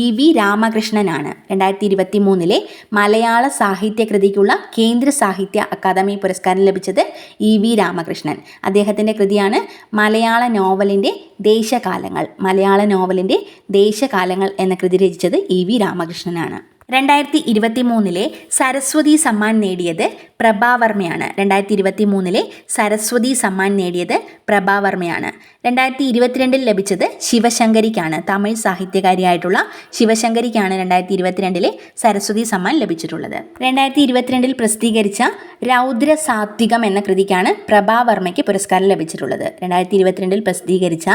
ഇ വി രാമകൃഷ്ണൻ കൃഷ്ണനാണ്. രണ്ടായിരത്തി ഇരുപത്തി മൂന്നിലെ മലയാള സാഹിത്യ കൃതിക്കുള്ള കേന്ദ്ര സാഹിത്യ അക്കാദമി പുരസ്കാരം ലഭിച്ചത് ഇ വി രാമകൃഷ്ണൻ. അദ്ദേഹത്തിന്റെ കൃതിയാണ് മലയാള നോവലിന്റെ ദേശകാലങ്ങൾ. മലയാള നോവലിന്റെ ദേശകാലങ്ങൾ എന്ന കൃതി രചിച്ചത് ഇ വി രാമകൃഷ്ണനാണ്. രണ്ടായിരത്തി ഇരുപത്തി മൂന്നിലെ സരസ്വതി സമ്മാൻ നേടിയത് പ്രഭാവർമ്മയാണ് രണ്ടായിരത്തി ഇരുപത്തി മൂന്നിലെ സരസ്വതി സമ്മാൻ നേടിയത് പ്രഭാവർമ്മയാണ് രണ്ടായിരത്തി ഇരുപത്തിരണ്ടിൽ ലഭിച്ചത് ശിവശങ്കരിക്കാണ്. തമിഴ് സാഹിത്യകാരിയായിട്ടുള്ള ശിവശങ്കരിക്കാണ് രണ്ടായിരത്തി ഇരുപത്തിരണ്ടിലെ സരസ്വതി സമ്മാൻ ലഭിച്ചിട്ടുള്ളത്. രണ്ടായിരത്തി ഇരുപത്തിരണ്ടിൽ പ്രസിദ്ധീകരിച്ച രൗദ്ര സാത്വികം എന്ന കൃതിക്കാണ് പ്രഭാവർമ്മയ്ക്ക് പുരസ്കാരം ലഭിച്ചിട്ടുള്ളത്. രണ്ടായിരത്തി ഇരുപത്തിരണ്ടിൽ പ്രസിദ്ധീകരിച്ച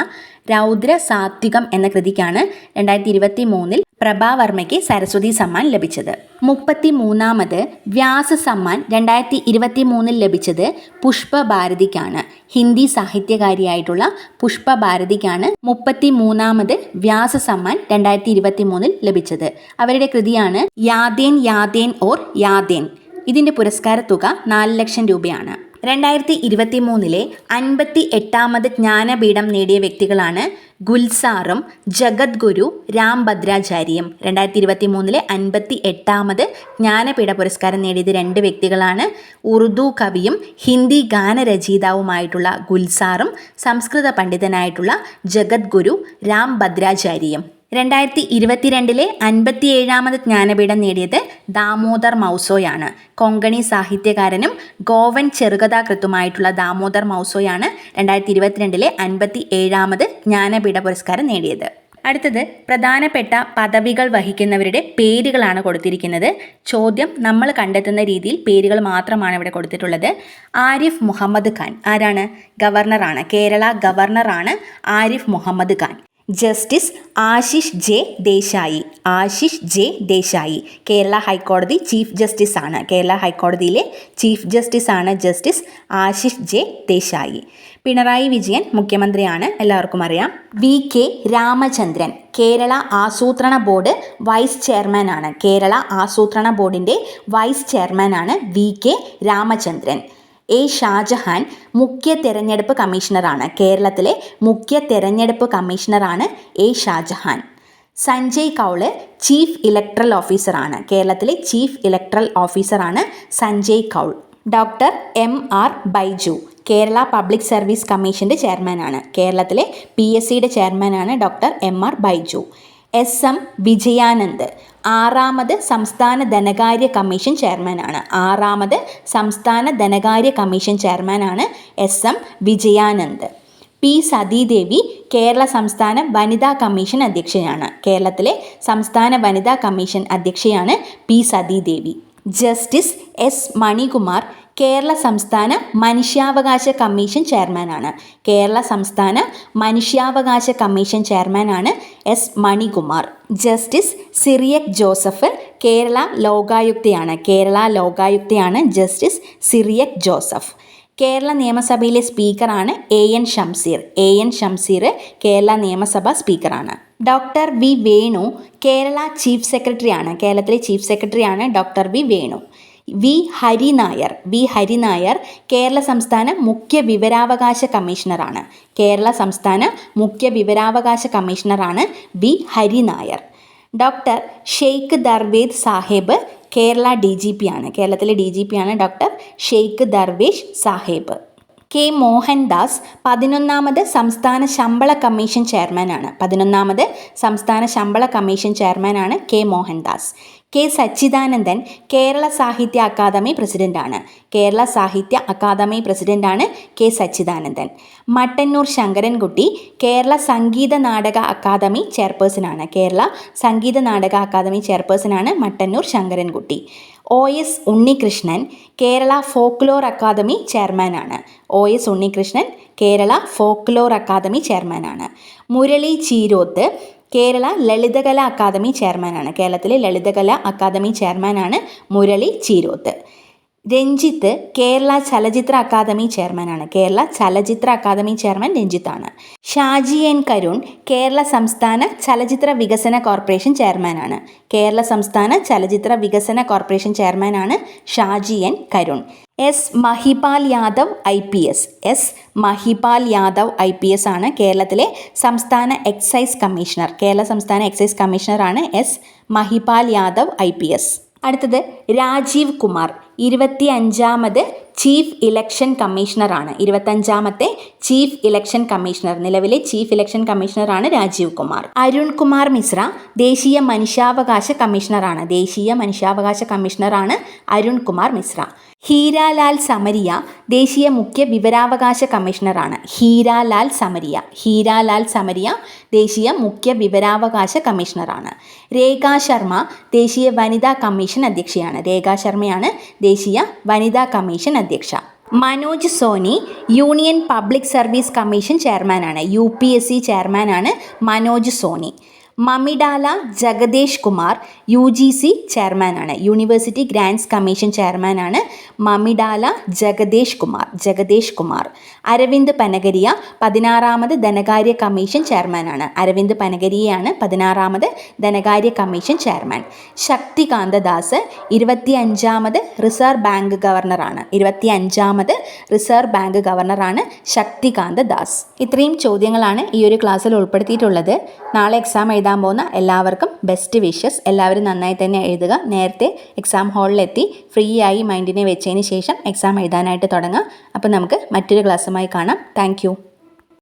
രൗദ്ര സാത്വികം എന്ന കൃതിക്കാണ് രണ്ടായിരത്തി ഇരുപത്തി മൂന്നിൽ പ്രഭാവർമ്മയ്ക്ക് സരസ്വതി സമ്മാൻ ലഭിച്ചത്. മുപ്പത്തി മൂന്നാമത് വ്യാസ സമ്മാൻ രണ്ടായിരത്തി ഇരുപത്തി മൂന്നിൽ ലഭിച്ചത് പുഷ്പ ഭാരതിക്കാണ് ഹിന്ദി സാഹിത്യകാരിയായിട്ടുള്ള പുഷ്പ ഭാരതിക്കാണ് മുപ്പത്തി മൂന്നാമത് വ്യാസ സമ്മാൻ രണ്ടായിരത്തി ഇരുപത്തി മൂന്നിൽ ലഭിച്ചത്. അവരുടെ കൃതിയാണ് യാദേൻ യാദേൻ ഓർ യാദേൻ ഇതിന്റെ പുരസ്കാര തുക നാല് ലക്ഷം രൂപയാണ്. രണ്ടായിരത്തി ഇരുപത്തി മൂന്നിലെ അൻപത്തി എട്ടാമത് ജ്ഞാനപീഠം നേടിയ വ്യക്തികളാണ് ഗുൽസാറും ജഗദ്ഗുരു രാം ഭദ്രാചാര്യം രണ്ടായിരത്തി ഇരുപത്തി മൂന്നിലെ അൻപത്തി എട്ടാമത് ജ്ഞാനപീഠ പുരസ്കാരം നേടിയത് രണ്ട് വ്യക്തികളാണ് ഉറുദു കവിയും ഹിന്ദി ഗാനരചയിതാവുമായിട്ടുള്ള ഗുൽസാറും സംസ്കൃത പണ്ഡിതനായിട്ടുള്ള ജഗദ്ഗുരു രാം ഭദ്രാചാര്യം രണ്ടായിരത്തി ഇരുപത്തിരണ്ടിലെ അൻപത്തിയേഴാമത് ജ്ഞാനപീഠം നേടിയത് ദാമോദർ മൗസോയാണ്. കൊങ്കണി സാഹിത്യകാരനും ഗോവൻ ചെറുകഥാകൃത്തുമായിട്ടുള്ള ദാമോദർ മൗസോയാണ് രണ്ടായിരത്തി ഇരുപത്തിരണ്ടിലെ അൻപത്തി ഏഴാമത് ജ്ഞാനപീഠ പുരസ്കാരം നേടിയത്. അടുത്തത് പ്രധാനപ്പെട്ട പദവികൾ വഹിക്കുന്നവരുടെ പേരുകളാണ് കൊടുത്തിരിക്കുന്നത്. ചോദ്യം നമ്മൾ കണ്ടെത്തുന്ന രീതിയിൽ പേരുകൾ മാത്രമാണ് ഇവിടെ കൊടുത്തിട്ടുള്ളത്. ആരിഫ് മുഹമ്മദ് ഖാൻ. ആരാണ്? ഗവർണറാണ്. Kerala ഗവർണറാണ് Arif Mohammad Khan. Justice Ashish J Desai. Ashish J Desai. Kerala ഹൈക്കോടതി ചീഫ് ജസ്റ്റിസ് ആണ്. കേരള ഹൈക്കോടതിയിലെ ചീഫ് ജസ്റ്റിസ് ആണ് ജസ്റ്റിസ് ആശിഷ് ജെ ദേശായി. പിണറായി വിജയൻ മുഖ്യമന്ത്രിയാണ്. എല്ലാവർക്കും അറിയാം. വി കെ രാമചന്ദ്രൻ കേരള ആസൂത്രണ ബോർഡ് വൈസ് ചെയർമാൻ ആണ്. കേരള ആസൂത്രണ ബോർഡിന്റെ വൈസ് ചെയർമാൻ ആണ് V K Ramachandran. A Shajahan മുഖ്യ തെരഞ്ഞെടുപ്പ് കമ്മീഷണറാണ്. കേരളത്തിലെ മുഖ്യ തെരഞ്ഞെടുപ്പ് കമ്മീഷണറാണ് A Shajahan. Sanjay Kaul chief electoral ഓഫീസറാണ്. കേരളത്തിലെ ചീഫ് ഇലക്ട്രൽ ഓഫീസറാണ് Sanjay Kaul. Doctor M R Baiju Kerala public service കമ്മീഷന്റെ ചെയർമാനാണ്. കേരളത്തിലെ പി എസ് സിയുടെ ചെയർമാനാണ് doctor M R Baiju. S M Vijayanand ആറാമത് സംസ്ഥാന ധനകാര്യ കമ്മീഷൻ ചെയർമാനാണ്. ആറാമത് സംസ്ഥാന ധനകാര്യ കമ്മീഷൻ ചെയർമാനാണ് S M Vijayanand. P Sathidevi Kerala സംസ്ഥാന വനിതാ കമ്മീഷൻ അധ്യക്ഷയാണ് കേരളത്തിലെ സംസ്ഥാന വനിതാ commission അധ്യക്ഷയാണ് P Sathidevi. Justice S Manikumar Kerala സംസ്ഥാന മനുഷ്യാവകാശ കമ്മീഷൻ ചെയർമാനാണ്. കേരള സംസ്ഥാന മനുഷ്യാവകാശ കമ്മീഷൻ ചെയർമാനാണ് എസ് മണികുമാർ. ജസ്റ്റിസ് സിറിയക് ജോസഫ് കേരള ലോകായുക്തയാണ്. കേരള ലോകായുക്തയാണ് ജസ്റ്റിസ് സിറിയക് ജോസഫ്. കേരള നിയമസഭയിലെ സ്പീക്കറാണ് A N Shamseer A N Shamseer Kerala നിയമസഭ സ്പീക്കറാണ്. Doctor V Venu Kerala chief സെക്രട്ടറിയാണ്. കേരളത്തിലെ ചീഫ് സെക്രട്ടറിയാണ് doctor V Venu. V Hari Nair. V Hari Nair Kerala സംസ്ഥാന മുഖ്യ വിവരാവകാശ കമ്മീഷണറാണ്. കേരള സംസ്ഥാന മുഖ്യ വിവരാവകാശ കമ്മീഷണറാണ് V Hari Nair. Doctor Shaik Darvesh Saheb Kerala D G P ആണ്. കേരളത്തിലെ ഡി ജി പി ആണ് ഡോക്ടർ ഷെയ്ഖ് ദർവേഷ് സാഹേബ്. കെ മോഹൻദാസ് പതിനൊന്നാമത് സംസ്ഥാന ശമ്പള കമ്മീഷൻ ചെയർമാനാണ്. പതിനൊന്നാമത് സംസ്ഥാന ശമ്പള കമ്മീഷൻ ചെയർമാനാണ് കെ മോഹൻദാസ്. കെ സച്ചിദാനന്ദൻ കേരള സാഹിത്യ അക്കാദമി പ്രസിഡന്റാണ് കേരള സാഹിത്യ അക്കാദമി പ്രസിഡന്റാണ് കെ സച്ചിദാനന്ദൻ. മട്ടന്നൂർ ശങ്കരൻകുട്ടി കേരള സംഗീത നാടക അക്കാദമി ചെയർപേഴ്സണാണ്. Kerala Sangeetha Nataka academy ചെയർപേഴ്സണാണ് Mattannur Sankarankutty. O S Unnikrishnan Kerala folklore academy ചെയർമാനാണ്. O S Unnikrishnan Kerala folklore academy ചെയർമാനാണ്. മുരളി ചീരോത്ത് കേരള ലളിതകല അക്കാദമി ചെയർമാനാണ്. കേരളത്തിലെ ലളിതകല അക്കാദമി ചെയർമാനാണ് മുരളി ചീരോത്ത്. രഞ്ജിത്ത് കേരള ചലച്ചിത്ര അക്കാദമി ചെയർമാനാണ്. കേരള ചലച്ചിത്ര അക്കാദമി ചെയർമാൻ രഞ്ജിത്താണ്. ഷാജി എൻ കരുൺ കേരള സംസ്ഥാന ചലച്ചിത്ര വികസന കോർപ്പറേഷൻ ചെയർമാനാണ്. കേരള സംസ്ഥാന ചലച്ചിത്ര വികസന കോർപ്പറേഷൻ ചെയർമാനാണ് Shaji N Karun. S Mahipal Yadav I P S. S Mahipal Yadav I P S ആണ് കേരളത്തിലെ സംസ്ഥാന എക്സൈസ് കമ്മീഷണർ. കേരള സംസ്ഥാന excise കമ്മീഷണറാണ് S Mahipal Yadav I P S. അടുത്തത് രാജീവ് കുമാർ. ഇരുപത്തി അഞ്ചാമത് ചീഫ് ഇലക്ഷൻ കമ്മീഷണറാണ് ഇരുപത്തഞ്ചാമത്തെ ചീഫ് ഇലക്ഷൻ കമ്മീഷണർ. നിലവിലെ ചീഫ് ഇലക്ഷൻ കമ്മീഷണറാണ് രാജീവ് കുമാർ. അരുൺ കുമാർ മിശ്ര ദേശീയ മനുഷ്യാവകാശ കമ്മീഷണറാണ് ദേശീയ മനുഷ്യാവകാശ കമ്മീഷണറാണ് അരുൺ കുമാർ മിശ്ര. ഹീരാലാൽ സമരിയ ദേശീയ മുഖ്യ വിവരാവകാശ കമ്മീഷണറാണ്. ഹീരാലാൽ സമരിയ. ഹീരാലാൽ സമരിയ ദേശീയ മുഖ്യ വിവരാവകാശ കമ്മീഷണറാണ്. രേഖാ ശർമ്മ ദേശീയ വനിതാ കമ്മീഷൻ അധ്യക്ഷയാണ്. രേഖാ ശർമ്മയാണ് ദേശീയ വനിതാ കമ്മീഷൻ അധ്യക്ഷ. Manoj Soni union public service commission ചെയർമാനാണ്. യു പി എസ് സി ചെയർമാനാണ് Manoj Soni. Mamidala Jagadesh Kumar U G C ചെയർമാനാണ്. യൂണിവേഴ്സിറ്റി ഗ്രാൻഡ്സ് കമ്മീഷൻ ചെയർമാനാണ് മമിഡാല ജഗദേഷ് കുമാർ. ജഗദേഷ് കുമാർ അരവിന്ദ് പനഗരിയ പതിനാറാമത് ധനകാര്യ കമ്മീഷൻ ചെയർമാനാണ്. അരവിന്ദ് പനഗരിയയാണ് പതിനാറാമത് ധനകാര്യ കമ്മീഷൻ ചെയർമാൻ. ശക്തികാന്ത ദാസ് ഇരുപത്തി അഞ്ചാമത് റിസർവ് ബാങ്ക് ഗവർണറാണ്. ഇരുപത്തി അഞ്ചാമത് റിസർവ് ബാങ്ക് ഗവർണറാണ് ശക്തികാന്ത ദാസ്. ഇത്രയും ചോദ്യങ്ങളാണ് ഈ ഒരു ക്ലാസ്സിൽ ഉൾപ്പെടുത്തിയിട്ടുള്ളത്. നാളെ എക്സാം എഴുതാൻ പോകുന്ന എല്ലാവർക്കും ബെസ്റ്റ് വിഷസ് എല്ലാവരും നന്നായി തന്നെ എഴുതുക. നേരത്തെ എക്സാം ഹാളിലെത്തി ഫ്രീ ആയി മൈൻഡിനെ വെച്ചതിന് ശേഷം എക്സാം എഴുതാനായിട്ട് തുടങ്ങാം. അപ്പോൾ നമുക്ക് മറ്റൊരു ക്ലാസ്സുമായി കാണാം. താങ്ക്